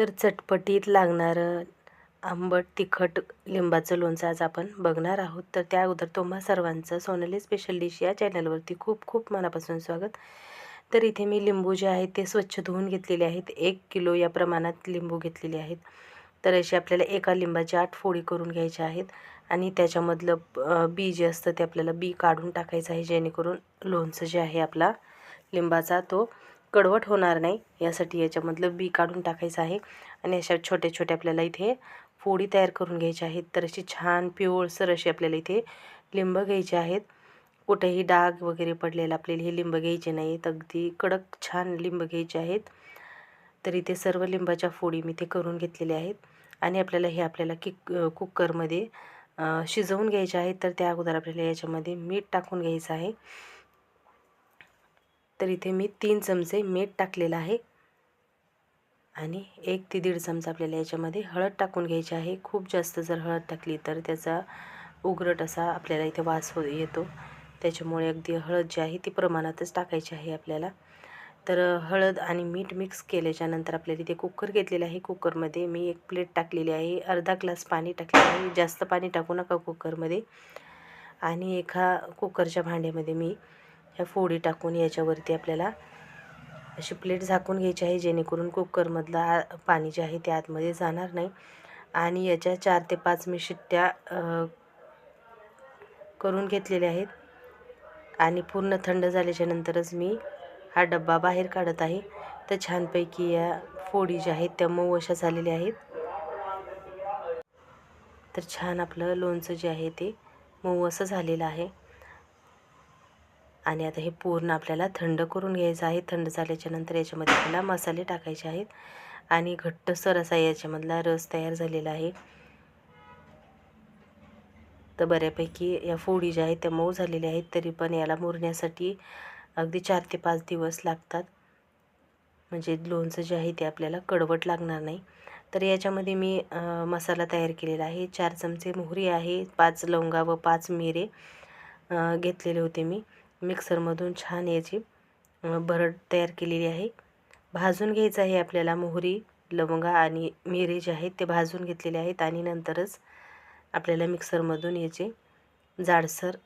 तर चटपटीत लागणारं आंबट तिखट लिंबाचं लोणचं आज आपण बघणार आहोत. तर त्या अगोदर तुम्हा सर्वांचं सोनली स्पेशल डिश या चॅनलवरती खूप खूप मनापासून स्वागत. तर इथे मी लिंबू जे आहेत ते स्वच्छ धुवून घेतलेले आहेत. एक किलो या प्रमाणात लिंबू घेतलेले आहेत. तर असे आपल्याला एका लिंबाची आठ फोडी करून घ्यायच्या आहेत आणि त्याच्यामधलं बी जे असतं ते आपल्याला बी काढून टाकायचं आहे जेणेकरून लोणचं जे आहे आपला लिंबाचा तो कडवट होणार नाही. यासाठी याच्यामधलं बी काढून टाकायचं आहे. आणि अशा छोट्या छोट्या आपल्याला इथे फोडी तयार करून घ्यायच्या आहेत. तर अशी छान पिवळसर अशी आपल्याला इथे लिंब घ्यायचे आहेत. कुठेही डाग वगैरे पडलेला आपल्याला हे लिंब घ्यायचे नाहीत अगदी कडक छान लिंब घ्यायचे आहेत. तर इथे सर्व लिंबाच्या फोडी मी ते करून घेतलेल्या आहेत. आणि आपल्याला हे आपल्याला कि कुकरमध्ये शिजवून घ्यायचे आहेत. तर त्या अगोदर आपल्याला याच्यामध्ये मीठ टाकून घ्यायचं आहे. तर इथे मी तीन चमचे मीठ टाकलेलं आहे. आणि एक ते दीड चमचा आपल्याला याच्यामध्ये हळद टाकून घ्यायची आहे. खूप जास्त जर हळद टाकली तर त्याचा उघरट असा आपल्याला इथे वास हो येतो. त्याच्यामुळे अगदी हळद जी आहे ती प्रमाणातच टाकायची आहे आपल्याला. तर हळद आणि मीठ मिक्स केल्याच्यानंतर आपल्याला इथे कुकर घेतलेलं आहे. कुकरमध्ये मी एक प्लेट टाकलेली आहे. अर्धा ग्लास पाणी टाकलेलं आहे. जास्त पाणी टाकू नका कुकरमध्ये. आणि एका कुकरच्या भांड्यामध्ये मी ह्या फोडी टाकून याच्यावरती आपल्याला अशी प्लेट झाकून घ्यायची आहे जेणेकरून कुकरमधला पाणी जे आहे ते आतमध्ये जाणार नाही. आणि याच्या चार ते पाच मी शिट्ट्या करून घेतलेल्या आहेत. आणि पूर्ण थंड झाल्याच्यानंतरच मी हा डब्बा बाहेर काढत आहे. तर छानपैकी या फोडी ज्या आहेत त्या मऊ अशा झालेल्या आहेत. तर छान आपलं लोणचं जे आहे ते मऊ असं झालेलं आहे. आणि आता हे पूर्ण आपल्याला थंड करून घ्यायचं आहे. थंड झाल्याच्यानंतर याच्यामध्ये आपल्याला मसाले टाकायचे आहेत. आणि घट्टसर असा याच्यामधला रस तयार झालेला आहे. तर बऱ्यापैकी या फोडी ज्या आहेत त्या मऊ झालेल्या आहेत. तरी पण याला मुरण्यासाठी अगदी चार ते पाच दिवस लागतात. म्हणजे लोणचं जे आहे ते आपल्याला कडवट लागणार नाही. तर याच्यामध्ये मी मसाला तयार केलेला आहे. चार चमचे मोहरी आहे पाच लवंगा व पाच मिरे घेतलेले होते मी. मिक्सरमधून छान याची भरड तयार केलेली आहे. भाजून घ्यायचं आहे आपल्याला मोहरी लवंगा आणि मिरे जे आहेत ते भाजून घेतलेले आहेत आणि नंतरच आपल्याला मिक्सरमधून याचे जाडसर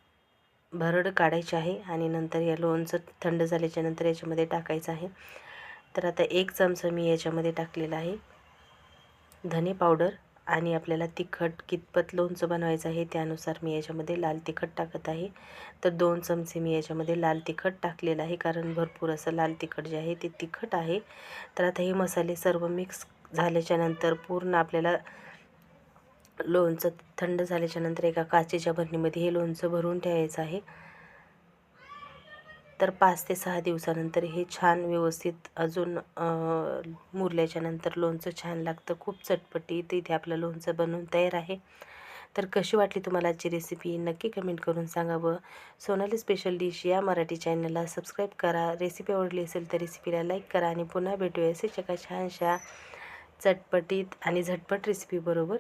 भरड काढायची आहे आणि नंतर या लोणचं थंड झाल्याच्यानंतर याच्यामध्ये टाकायचं आहे. तर आता एक चमचा मी याच्यामध्ये टाकलेला आहे. धने पावडर. आणि आपल्याला तिखट कितपत लोणचं बनवायचं आहे त्यानुसार मी याच्यामध्ये लाल तिखट टाकत आहे. तर दोन चमचे मी याच्यामध्ये लाल तिखट टाकलेलं आहे. कारण भरपूर असं लाल तिखट जे आहे ते तिखट आहे. तर आता हे मसाले सर्व मिक्स झाल्याच्यानंतर पूर्ण आपल्याला लोणचं थंड झाल्याच्यानंतर एका काचेच्या भरणीमध्ये हे लोणचं भरून ठेवायचं आहे. तर पाच ते सहा दिवसानंतर हे छान व्यवस्थित अजून मुरल्याच्या नंतर लोणचं छान लागतं. खूप चटपटीत इथे आपलं लोणचं बनवून तयार आहे. तर कशी वाटली तुम्हाला आजची रेसिपी नक्की कमेंट करून सांगावं. सोनाली स्पेशल डिश या मराठी चॅनलला सबस्क्राईब करा. रेसिपी आवडली असेल तर रेसिपीला लाईक करा आणि पुन्हा भेटूया. असेच एका छानशा चटपटीत आणि झटपट रेसिपीबरोबर